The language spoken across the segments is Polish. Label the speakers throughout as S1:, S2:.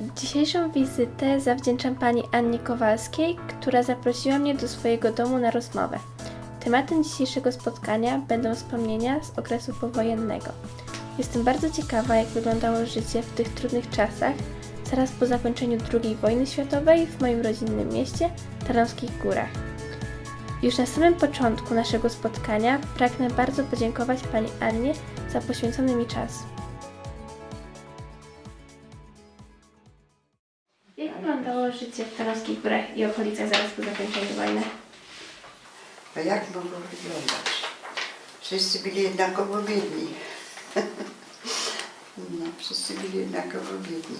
S1: Dzisiejszą wizytę zawdzięczam pani Annie Kowalskiej, która zaprosiła mnie do swojego domu na rozmowę. Tematem dzisiejszego spotkania będą wspomnienia z okresu powojennego. Jestem bardzo ciekawa, jak wyglądało życie w tych trudnych czasach, zaraz po zakończeniu II wojny światowej w moim rodzinnym mieście, Tarnowskich Górach. Już na samym początku naszego spotkania pragnę bardzo podziękować pani Annie za poświęcony mi czas. Życie w Tarnowskich Górach i okolicach zaraz po zakończeniu wojny?
S2: A jak mogło wyglądać? Wszyscy byli jednakowo biedni. No, wszyscy byli jednakowo biedni.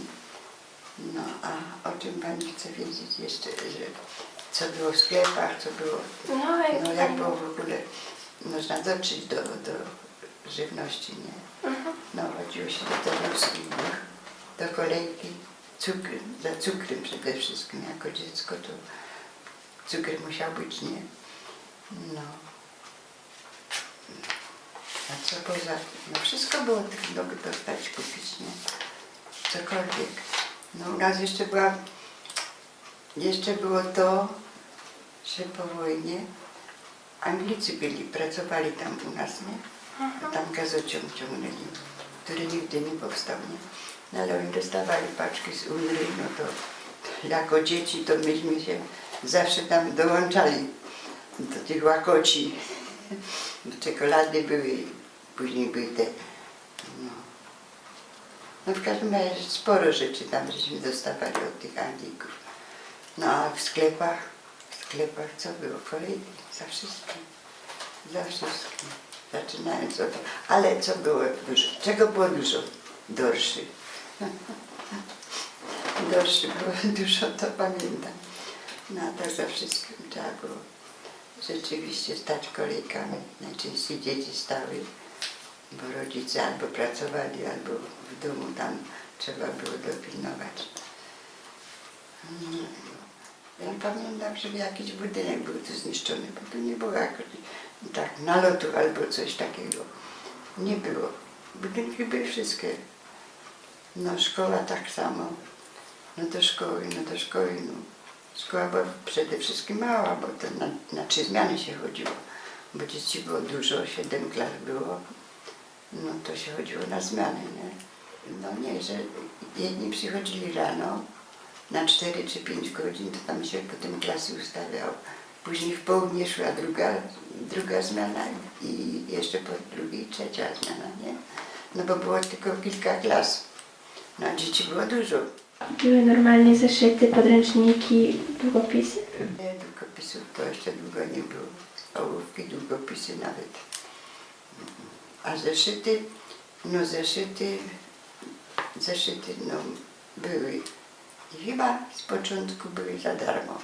S2: No, a o czym Pani chce wiedzieć jeszcze, że co było w sklepach, co było,
S1: No, jak,
S2: no jak było w ogóle, można dotrzeć do, do żywności, nie?
S1: Mhm.
S2: No, chodziło się do Tarnowskich Gór, do kolejki, cukr, za cukrem przede wszystkim, jako dziecko to cukier musiał być, nie? No. A co poza tym? No wszystko było by dostać, kupić, nie? Cokolwiek. No u nas jeszcze była, jeszcze było to, że po wojnie Anglicy byli, pracowali tam u nas, nie? A tam gazociąg ciągnęli, który nigdy nie powstał, nie? Ale oni dostawali paczki z UNRY, no to jako dzieci to myśmy się zawsze tam dołączali do tych łakoci. Czekolady były, później były te, no. No w każdym razie sporo rzeczy tam żeśmy dostawali od tych Anglików. No a w sklepach, w sklepach co było? Kolejki za wszystkim. Za wszystkim. Zaczynając od... Ale co było dużo? Czego było dużo? Dorszy. Dorszy było dużo, to pamiętam. No a tak za wszystkim trzeba było rzeczywiście stać kolejkami. Najczęściej dzieci stały, bo rodzice albo pracowali, albo w domu tam trzeba było dopilnować. No, Ja pamiętam, że jakiś budynek był tu zniszczony, bo tu nie było jakoś tak nalotu albo coś takiego. Nie było. Budynki były wszystkie. No szkoła tak samo. No do szkoły, no do szkoły. No. Szkoła była przede wszystkim mała, bo to na, na trzy zmiany się chodziło. Bo dzieci było dużo, siedem klas było. No to się chodziło na zmiany, nie? No nie, że jedni przychodzili rano na 4 czy 5 godzin, to tam się potem klasy ustawiało. Później w południe szła druga, druga zmiana i jeszcze po drugiej trzecia zmiana, nie? No bo było tylko kilka klas. No a dzieci było dużo.
S1: Były normalnie zeszyty, podręczniki, długopisy?
S2: Nie, długopisów to jeszcze długo nie było. Ołówki, długopisy nawet. A zeszyty, no zeszyty, zeszyty no były. I chyba z początku były za darmo.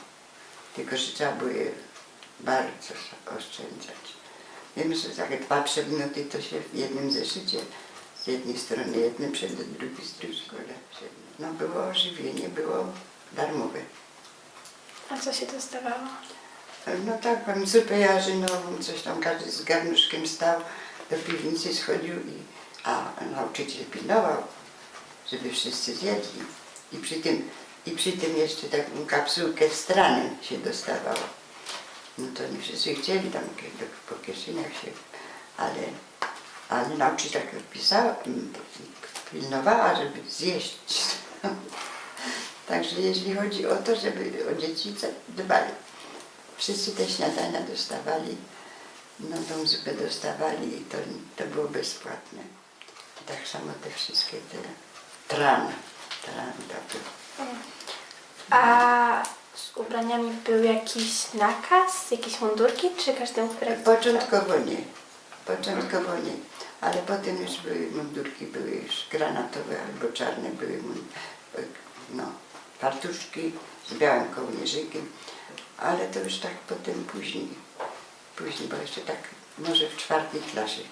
S2: Tylko, że trzeba było je bardzo oszczędzać. Wiem, że takie dwa przedmioty to się w jednym zeszycie z jednej strony jednym przedmiot, drugi z drugiej przedmiot. No było ożywienie, było darmowe.
S1: A co się dostawało?
S2: No tak, pan zupę jarzynową, coś tam każdy z garnuszkiem stał, do piwnicy schodził, i, a nauczyciel pilnował, żeby wszyscy zjedli. I przy tym, i przy tym jeszcze taką kapsułkę w stronę się dostawało. No to nie wszyscy chcieli tam kie- po kieszeniach się, ale, ale nauczycielka pisała, m, pilnowała, żeby zjeść. Także jeśli chodzi o to, żeby o dzieci dbali. Wszyscy te śniadania dostawali, no tą zupę dostawali i to, to było bezpłatne. I tak samo te wszystkie te tran, tran to było.
S1: A z ubraniami był jakiś nakaz, jakieś mundurki, czy każdemu,
S2: Początkowo nie, początkowo nie, ale potem już były mundurki, były już granatowe albo czarne, były no, fartuszki z białym kołnierzykiem, ale to już tak potem później, później, bo jeszcze tak może w czwartej klasie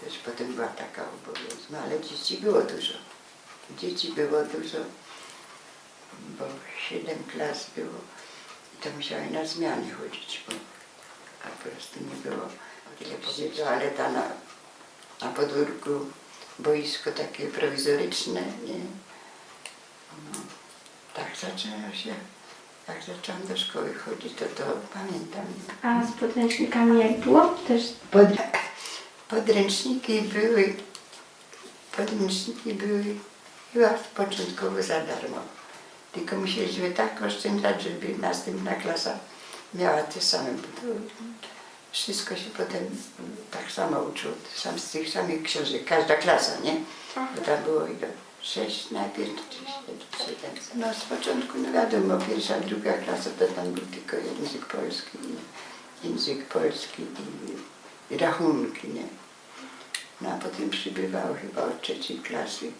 S2: też potem była taka obowiązek, no ale dzieci było dużo, dzieci było dużo, bo siedem klas było i to musiały na zmiany chodzić, bo a po prostu nie było tyle powiedzieć, toaleta na, na podwórku, boisko takie prowizoryczne, nie? No. tak zaczęło się, jak zaczęłam do szkoły chodzić, to to pamiętam.
S1: A z podręcznikami jak było? Też
S2: Pod, podręczniki były, podręczniki były chyba początkowo za darmo. Tylko musieliśmy tak oszczędzać, żeby następna klasa miała te same. To wszystko się potem tak samo uczyło, sam z tych samych książek, każda klasa, nie? Bo tam było ile? Sześć najpierw, czy siedem. No z początku, no wiadomo, pierwsza, druga klasa to tam był tylko język polski, i język polski i, i rachunki, nie? No a potem przybywało chyba od trzeciej klasy,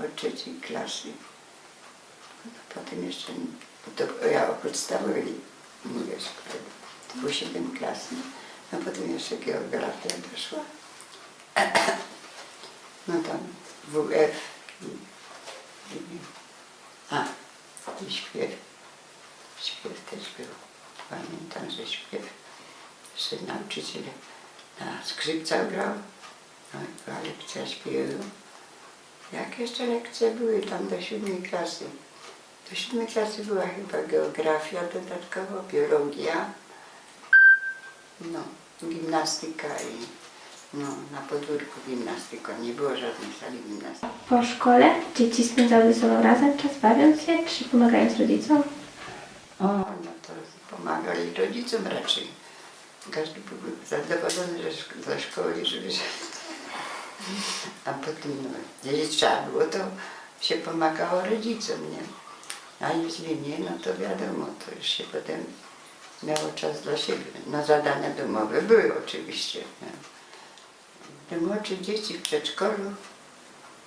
S2: od trzeciej klasy. Potem jeszcze, to ja o podstawowej mówię, było siedem klas, nie? No potem jeszcze geografia doszła. No tam WF i, i a, i śpiew. Śpiew też był. Pamiętam, że śpiew. Jeszcze nauczyciel na skrzypcach grał. No i była lekcja śpiewu. Jak jeszcze lekcje były tam do siódmej klasy? Do siódmej klasy była chyba geografia dodatkowo, biologia, no, gimnastyka i no, na podwórku gimnastyka. Nie było żadnej sali gimnastyki.
S1: po szkole dzieci spędzały ze sobą razem czas bawiąc się, czy pomagając rodzicom?
S2: O, no to pomagali rodzicom raczej. Każdy był zadowolony że szk- ze szkoły, żeby się... A potem, no, jeśli trzeba było, to się pomagało rodzicom, nie? A jeśli nie, no to wiadomo, to już się potem miało czas dla siebie. No zadania domowe były oczywiście. Te młodsze dzieci w przedszkolu,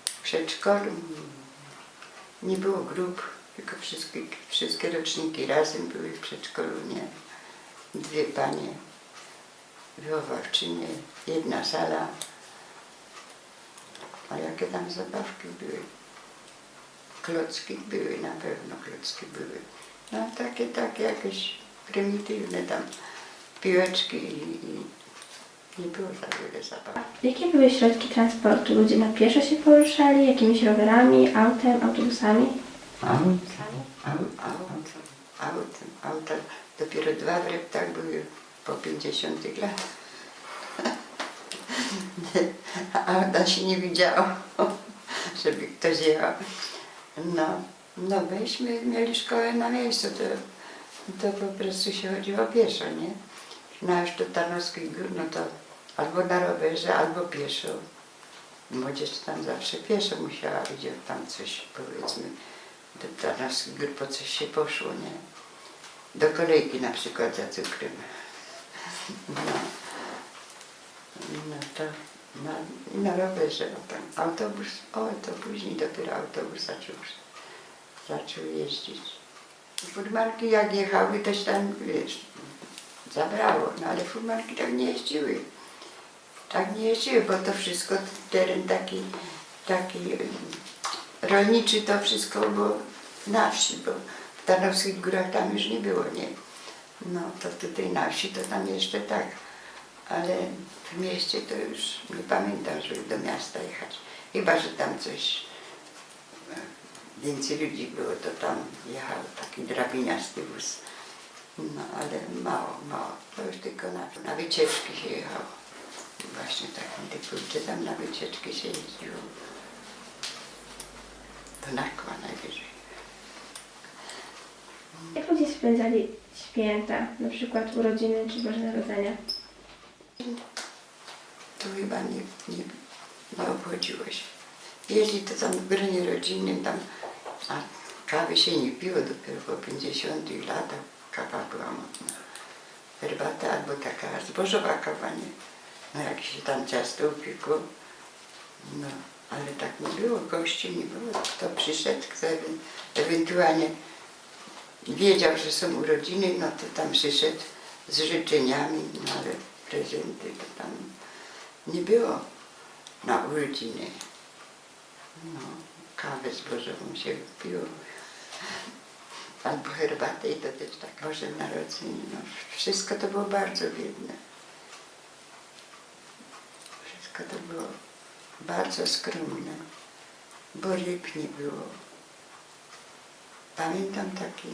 S2: w przedszkolu nie było grup, tylko wszystkie, wszystkie roczniki razem były w przedszkolu, nie? Dwie panie wychowawczynie, jedna sala. A jakie tam zabawki były? Klocki były, na pewno klocki były. No takie, takie jakieś prymitywne tam piłeczki i, i nie było za wiele zabaw.
S1: Jakie były środki transportu? Ludzie na pieszo się poruszali, jakimiś rowerami, autem, autobusami?
S2: Aut, aut, aut, aut, auta. Dopiero dwa w reptach były po 50 lat. Auta się nie widziało, żeby ktoś jechał. No, no myśmy mieli szkołę na miejscu, to, to po prostu się chodziło pieszo, nie? No aż do Tarnowskich Gór, no to albo na rowerze, albo pieszo. Młodzież tam zawsze pieszo musiała iść, jak tam coś powiedzmy do Tarnowskich Gór po coś się poszło, nie? Do kolejki na przykład za cukrem. No, no to na, na rowerze, o tam autobus, o to później dopiero autobus zaczął, zaczął jeździć. Furmanki jak jechały, też tam, wiesz, zabrało, no ale furmanki tak nie jeździły. Tak nie jeździły, bo to wszystko, teren taki, taki rolniczy to wszystko było na wsi, bo w Tarnowskich Górach tam już nie było, nie? No to tutaj na wsi to tam jeszcze tak, ale w mieście to już nie pamiętam, żeby do miasta jechać. Chyba, że tam coś e, więcej ludzi było, to tam jechał taki drabiniasty wóz. No ale mało, mało. To już tylko na, na wycieczki się jechało. Właśnie takim typu, czy tam na wycieczki się jeździło. Do Nakła najwyżej.
S1: Jak ludzie spędzali święta, na przykład urodziny czy Boże Narodzenia?
S2: To chyba nie, nie, nie obchodziło się. Jeśli to tam w gronie rodzinnym, tam, a kawy się nie piło dopiero po 50 latach, kawa była modna. Herbata albo taka zbożowa kawa, nie? No jak się tam ciasto upiekło, no, ale tak nie było, gości nie było. Kto przyszedł, kto ewe- ewentualnie wiedział, że są urodziny, no to tam przyszedł z życzeniami, no ale prezenty to tam nie było na urodziny. No, kawę zbożową się piło. Albo herbatę i to też tak Boże Narodzenie. No, wszystko to było bardzo biedne. Wszystko to było bardzo skromne, bo ryb nie było. pamiętam taki,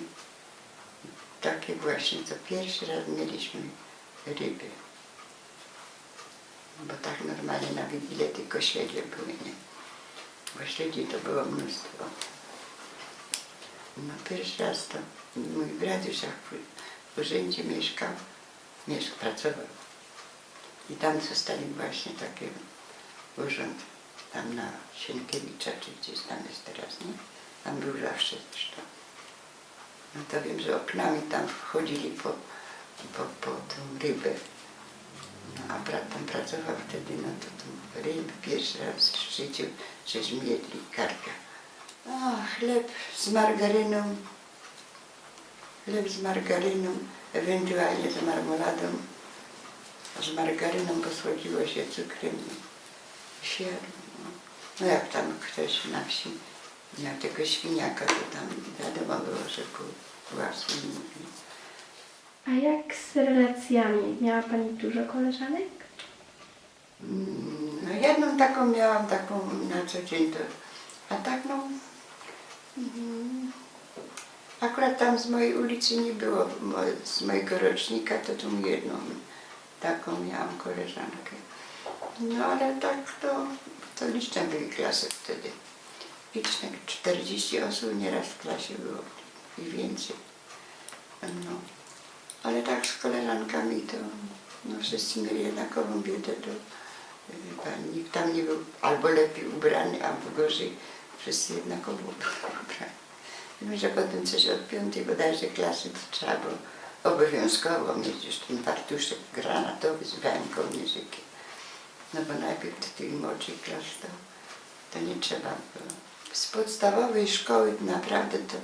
S2: takie właśnie, co pierwszy raz mieliśmy ryby. Bo tak normalnie na Wigilię tylko śledzie były, nie? Bo śledzi to było mnóstwo. No pierwszy raz to mój już jak w, urzędzie mieszkał, mieszk, pracował. I tam zostali właśnie taki urząd, tam na Sienkiewicza, czy gdzieś tam jest teraz, nie? Tam był zawsze zresztą. No to wiem, że oknami tam wchodzili po, po, po tą rybę. No, a brat tam pracował wtedy, to tą rybę pierwszy raz w życiu żeśmy jedli, karpia. A, chleb z margaryną, chleb z margaryną, ewentualnie z marmoladą. Z margaryną posłodziło się cukrem i sierą. No. jak tam ktoś na wsi miał tego świniaka, to tam wiadomo było, że był własny.
S1: A jak z relacjami? Miała Pani dużo koleżanek?
S2: No jedną taką miałam, taką na co dzień to, a tak no, mm, akurat tam z mojej ulicy nie było, z mojego rocznika to tą jedną taką miałam koleżankę. No ale tak to, to liczne były klasy wtedy. Liczne, 40 osób nieraz w klasie było i więcej. No, ale tak z koleżankami to no, wszyscy mieli jednakową biedę, to nikt tam nie był albo lepiej ubrany, albo gorzej. Wszyscy jednakowo ubrani. Wiem, że potem coś od piątej bodajże klasy to trzeba było obowiązkowo mieć już ten fartuszek granatowy z białym kołnierzykiem. No bo najpierw do tych młodszych klas to, to nie trzeba było. Z podstawowej szkoły naprawdę to,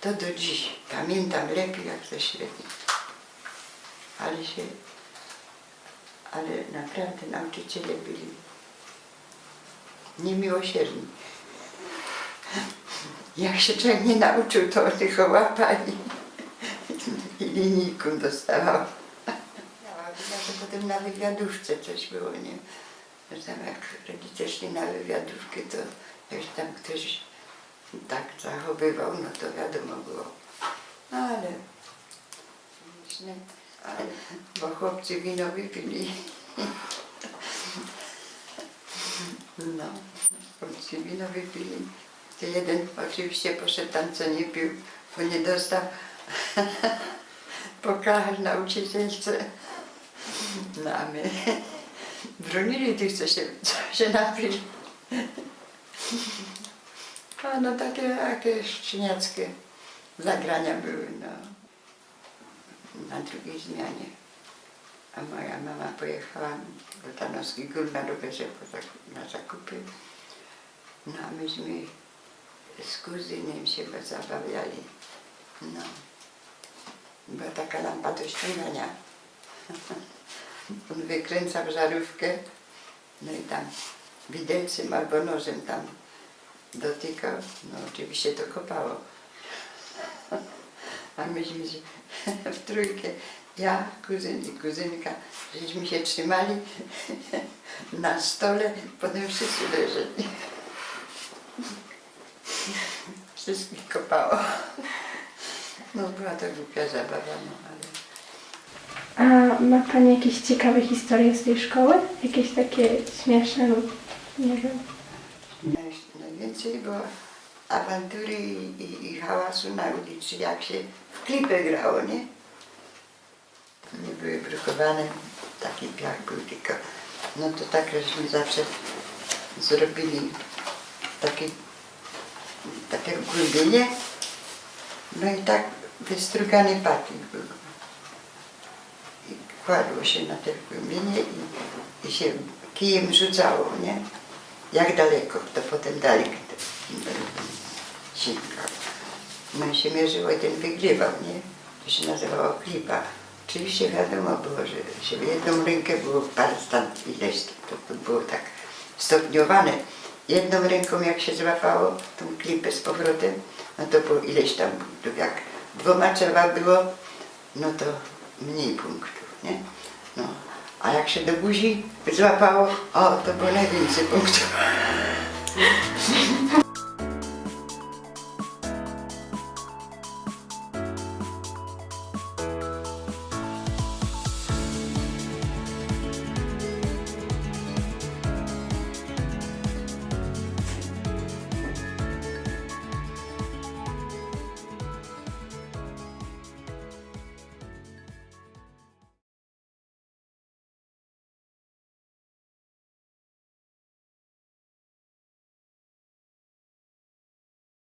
S2: to do dziś pamiętam lepiej jak ze średniej. Ale się, ale naprawdę nauczyciele byli niemiłosierni. Jak się człowiek nie nauczył, to tylko łapali i linijką dostawał. Że potem na wywiadówce coś było, nie? Że tam jak rodzice szli na wywiadówkę, to jak tam ktoś tak zachowywał, no to wiadomo było. Ale, śmieszne, ale bo chłopcy wino wypili. No, chłopcy wino wypili. To jeden oczywiście poszedł tam, co nie pił, bo nie dostał po kachach nauczycielce. No a my bronili tych, co się, co się napili. A no takie jakieś szczeniackie zagrania były, no. Na drugiej zmianie. A moja mama pojechała do Tarnowskich Gór na rowerze na zakupy. No a myśmy z kuzynem się zabawiali. No. Była taka lampa do ściągania. On wykręcał żarówkę, no i tam widelcem albo nożem tam dotykał, no oczywiście to kopało. A myśmy się w trójkę, ja, kuzyn i kuzynka, żeśmy się trzymali na stole, potem wszyscy leżeli. Wszystkich kopało. No była to głupia zabawa, no ale...
S1: A ma Pani jakieś ciekawe historie z tej szkoły? Jakieś takie śmieszne lub nie wiem.
S2: Naj- Najwięcej było awantury i, i, i hałasu na ulicy, jak się w klipę grało, nie? Nie były brukowane, taki piach był tylko. No to tak, żeśmy zawsze zrobili takie, takie głębienie, no i tak wystrugany patyk był. I kładło się na te głębienie i, i się kijem rzucało, nie? Jak daleko, to potem dalej sięgał. No się mierzyło i ten wygrywał, nie? To się nazywało klipa. Oczywiście wiadomo było, że się w jedną rękę było parę stan ileś, to, to było tak stopniowane. Jedną ręką jak się złapało tą klipę z powrotem, no to było ileś tam punktów. Jak dwoma trzeba było, no to mniej punktów, nie? No. A jak się do buzi złapało, o, to było najwięcej punktów.